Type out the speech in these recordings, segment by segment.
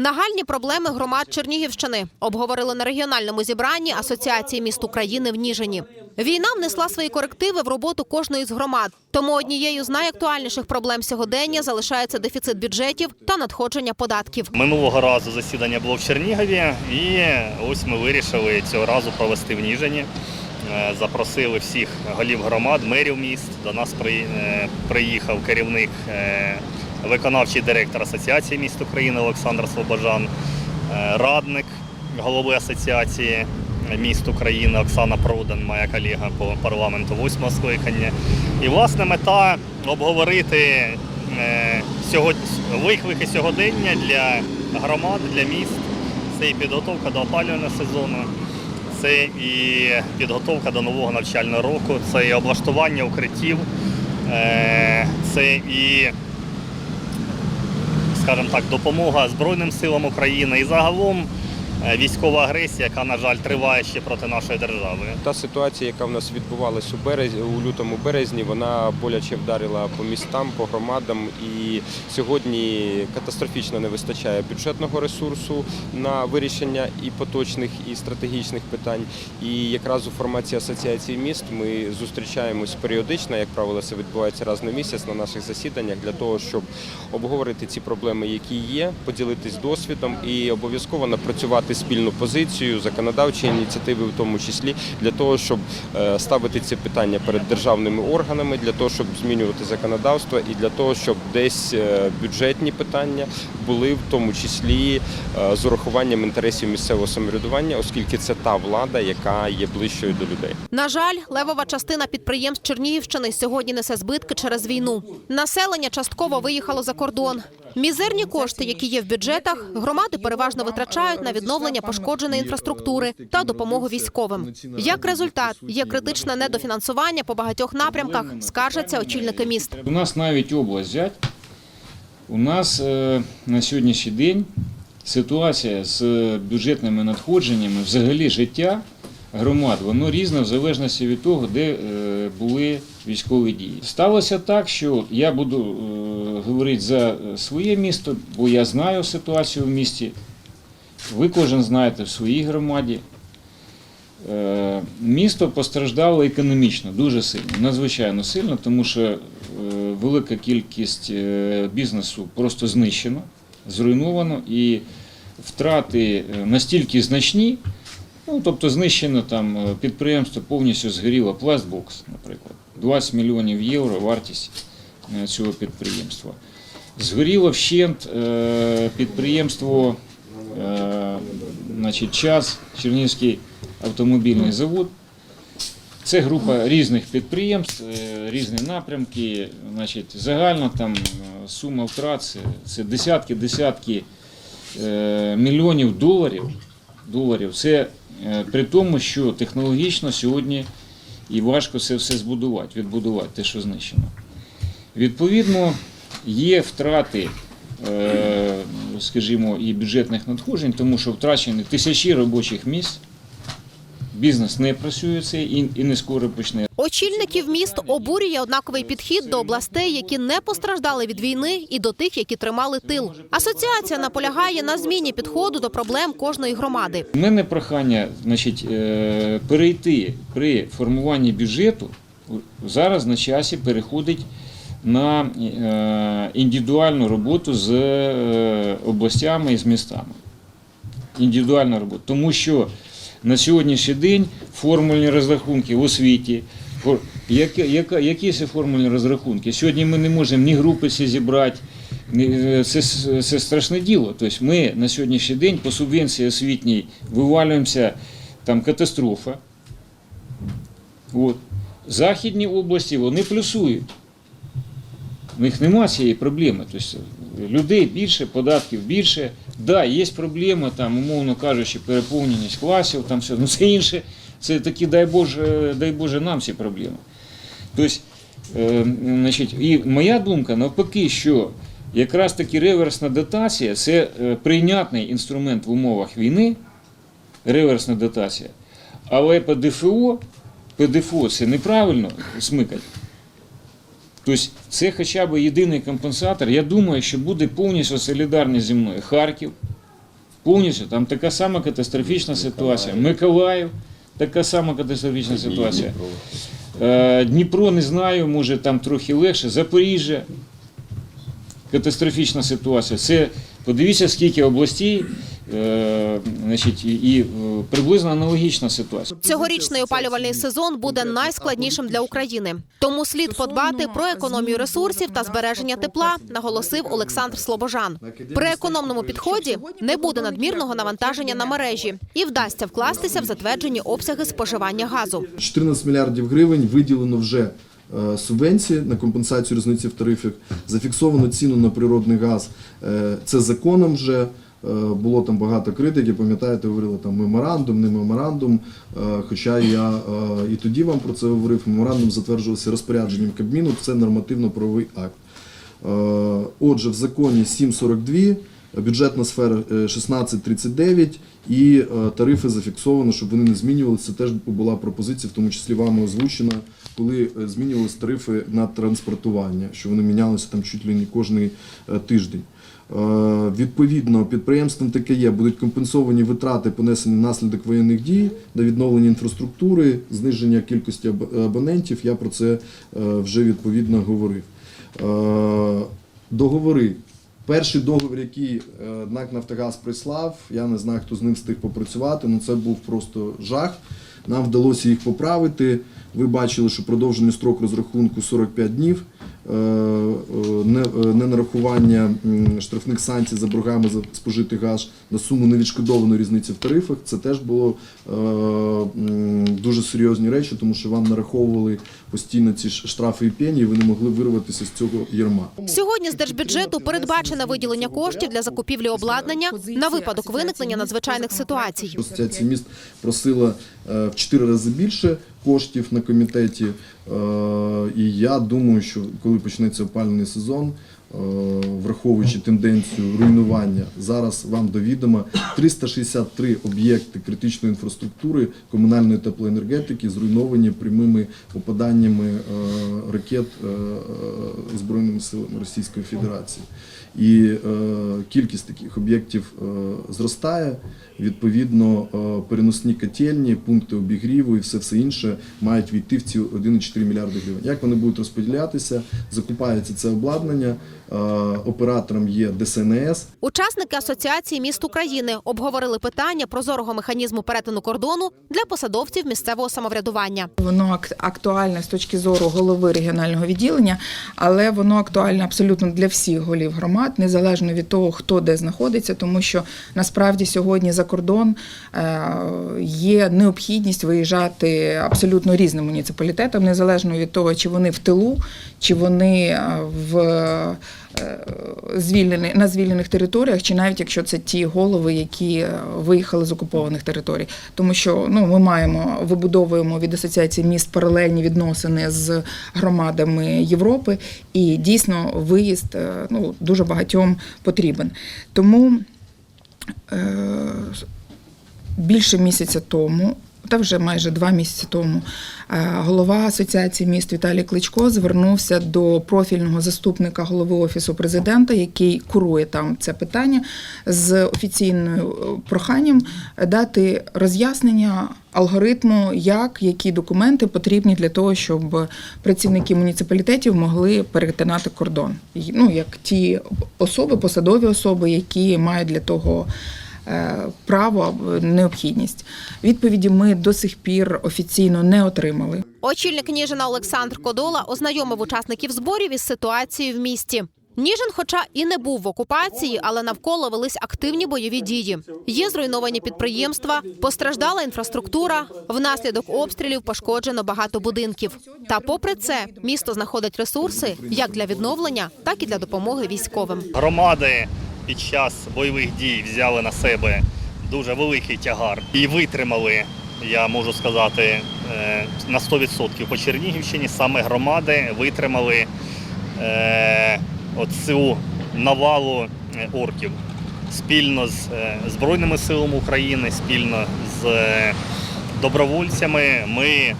Нагальні проблеми громад Чернігівщини обговорили на регіональному зібранні Асоціації міст України в Ніжині. Війна внесла свої корективи в роботу кожної з громад. Тому однією з найактуальніших проблем сьогодення залишається дефіцит бюджетів та надходження податків. Минулого разу засідання було в Чернігові, і ось ми вирішили цього разу провести в Ніжині. Е, Запросили всіх голів громад, мерів міст. До нас е, приїхав керівник, е, виконавчий директор Асоціації міст України Олександр Слобожан, е, радник голови Асоціації міст України Оксана Продан, моя колега по парламенту восьмого скликання. І власне мета обговорити е, виклики сьогодення для громад, для міст. Це і підготовка до опалювального сезону, це і підготовка до нового навчального року, це і облаштування укриттів, е, це і, скажімо так, допомога Збройним силам України. І загалом військова агресія, яка, на жаль, триває ще проти нашої держави. Та ситуація, яка в нас відбувалась у березні, у лютому березні, вона боляче вдарила по містам, по громадам. І сьогодні катастрофічно не вистачає бюджетного ресурсу на вирішення і поточних, і стратегічних питань. І якраз у форматі асоціації міст ми зустрічаємось періодично, як правило, це відбувається раз на місяць на наших засіданнях для того, щоб обговорити ці проблеми, які є, поділитись досвідом і обов'язково напрацювати спільну позицію, законодавчі ініціативи, в тому числі для того, щоб е, ставити ці питання перед державними органами, для того, щоб змінювати законодавство, і для того, щоб десь е, бюджетні питання були в тому числі е, з урахуванням інтересів місцевого самоврядування, оскільки це та влада, яка є ближчою до людей. На жаль, левова частина підприємств Чернігівщини сьогодні несе збитки через війну. Населення частково виїхало за кордон. Мізерні кошти, які є в бюджетах, громади переважно витрачають на відновлення пошкодженої інфраструктури та допомогу військовим. Як результат, є критичне недофінансування по багатьох напрямках, скаржаться очільники міст. У нас навіть область взять. У нас е, на сьогоднішній день ситуація з бюджетними надходженнями, взагалі життя громад, воно різне в залежності від того, де е, були військові дії. Сталося так, що я буду е, говорити за своє місто, бо я знаю ситуацію в місті. Ви кожен знаєте в своїй громаді. Е, Місто постраждало економічно дуже сильно, надзвичайно сильно, тому що велика кількість бізнесу просто знищено, зруйновано і втрати настільки значні. Ну, тобто знищено там е, підприємство повністю згоріло пластбокс, наприклад, 20 мільйонів євро вартість е, цього підприємства. Згоріло вщент е, підприємство значить, час, Чернігівський автомобільний завод. Це група різних підприємств, різні напрямки. Значить, загальна там сума втрат це, це десятки, десятки е, мільйонів доларів. доларів. Це при тому, що технологічно сьогодні і важко це все збудувати, відбудувати, те, що знищено. Відповідно, є втрати, е, скажімо, і бюджетних надходжень, тому що втрачені тисячі робочих місць. Бізнес не працює це і не скоро почне. Очільників міст обурює однаковий підхід до областей, які не постраждали від війни, і до тих, які тримали тил. Асоціація наполягає на зміні підходу до проблем кожної громади. У мене прохання значить, е, перейти при формуванні бюджету зараз на часі переходить на е, індивідуальну роботу з е, областями і з містами. Індивідуальна робота. Тому що на сьогоднішній день формульні розрахунки в освіті. Яка- які це формульні розрахунки? Сьогодні ми не можемо ні групи всі зібрати. Це, це страшне діло. Тобто ми на сьогоднішній день по субвенції освітній вивалюємося, там катастрофа. От. Західні області вони плюсують. У них немає цієї проблеми. Тобто людей більше, податків більше. Да, є проблема, там, умовно кажучи, переповненість класів, там все. Ну це інше. Це такі, дай Боже, дай Боже, нам ці проблеми. Тобто, е, значить, і моя думка навпаки, що якраз таки реверсна дотація це е, прийнятний інструмент в умовах війни, реверсна дотація. Але по ДФО, ПДФО це неправильно смикати. Тобто це хоча б єдиний компенсатор. Я думаю, що буде повністю солідарний зі мною Харків, Повністю там така сама катастрофічна ситуація. Миколаїв, така сама катастрофічна ситуація. Е, Дніпро не знаю, може там трохи легше. Запоріжжя. Катастрофічна ситуація. Це подивіться, скільки областей, значить, і, і е, приблизно аналогічна ситуація. Цьогорічний опалювальний сезон буде найскладнішим для України. Тому слід подбати про економію ресурсів та збереження тепла, наголосив Олександр Слобожан. При економному підході не буде надмірного навантаження на мережі і вдасться вкластися в затверджені обсяги споживання газу. 14 мільярдів гривень виділено вже е, субвенції на компенсацію різниці в тарифах. Зафіксовано ціну на природний газ. Е, Це законом вже. Е, Було там багато критики, пам'ятаєте, говорили там меморандум, не меморандум. Е, Хоча я е, і тоді вам про це говорив, меморандум затверджувався розпорядженням Кабміну, це нормативно-правовий акт. Отже, в законі 7.42, бюджетна сфера е, 16.39 і тарифи зафіксовано, щоб вони не змінювалися. Це теж була пропозиція, в тому числі вами озвучена, коли змінювалися тарифи на транспортування, що вони мінялися там чуть ли не кожний тиждень. Е, Відповідно, підприємствам ТКЄ будуть компенсовані витрати, понесені внаслідок воєнних дій на відновлення інфраструктури, зниження кількості абонентів. Я про це е, вже відповідно говорив. Е, Договори. Перший договір, який НАК Нафтогаз прислав, я не знаю, хто з ним встиг попрацювати, але це був просто жах. Нам вдалося їх поправити. Ви бачили, що продовжений строк розрахунку 45 днів. Е, е, не- нарахування Ненарахування штрафних санкцій за боргами за спожитий газ на суму невідшкодованої різниці в тарифах. Це теж було е, дуже серйозні речі, тому що вам нараховували постійно ці штрафи і пені, і ви не могли вирватися з цього ярма. Сьогодні з держбюджету передбачене виділення коштів для закупівлі обладнання на випадок виникнення надзвичайних ситуацій. Асоціація міст просила е, в 4 рази більше коштів на комітеті. Е, І я думаю, що коли почнеться опальний сезон, враховуючи тенденцію руйнування, зараз вам до відома 363 об'єкти критичної інфраструктури комунальної теплоенергетики зруйновані прямими попаданнями е, ракет е, е, Збройними силами Російської Федерації. І е, кількість таких об'єктів е, зростає. Відповідно, е, переносні котельні, пункти обігріву і все все інше мають війти в ці 1,4 мільярди гривень. Як вони будуть розподілятися? Закупається це обладнання. Е, Оператором є ДСНС. Учасники асоціації міст України обговорили питання прозорого механізму перетину кордону для посадовців місцевого самоврядування. Воно ак- актуальне з точки зору голови регіонального відділення, але воно актуальне абсолютно для всіх голів громад, незалежно від того, хто де знаходиться, тому що насправді сьогодні за кордон е, є необхідність виїжджати абсолютно різним муніципалітетам, незалежно від того, чи вони в тилу, чи вони е, в звільнені на звільнених територіях, чи навіть якщо це ті голови, які е, виїхали з окупованих територій, тому що ну ми маємо вибудовуємо від асоціації міст паралельні відносини з громадами Європи, і дійсно виїзд е, ну дуже багатьом потрібен. Тому е, більше місяця тому. Та вже майже два місяці тому е, голова асоціації міст Віталій Кличко звернувся до профільного заступника голови офісу президента, який курує там це питання, з офіційною е, проханням дати роз'яснення алгоритму, як які документи потрібні для того, щоб працівники муніципалітетів могли перетинати кордон. Ну як ті особи, посадові особи, які мають для того право або необхідність. Відповіді ми до сих пір офіційно не отримали. Очільник Ніжина Олександр Кодола ознайомив учасників зборів із ситуацією в місті. Ніжин, хоча і не був в окупації, але навколо велись активні бойові дії. Є зруйновані підприємства, постраждала інфраструктура. Внаслідок обстрілів пошкоджено багато будинків. Та попри це, місто знаходить ресурси як для відновлення, так і для допомоги військовим. Громади під час бойових дій взяли на себе дуже великий тягар і витримали, я можу сказати, е, на 100% по Чернігівщині саме громади витримали е, оцю навалу е, орків спільно з Збройними силами України, спільно з добровольцями. Ми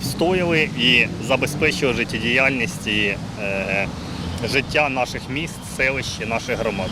встояли і забезпечили життєдіяльність і життя наших міст, селищ, наших громад.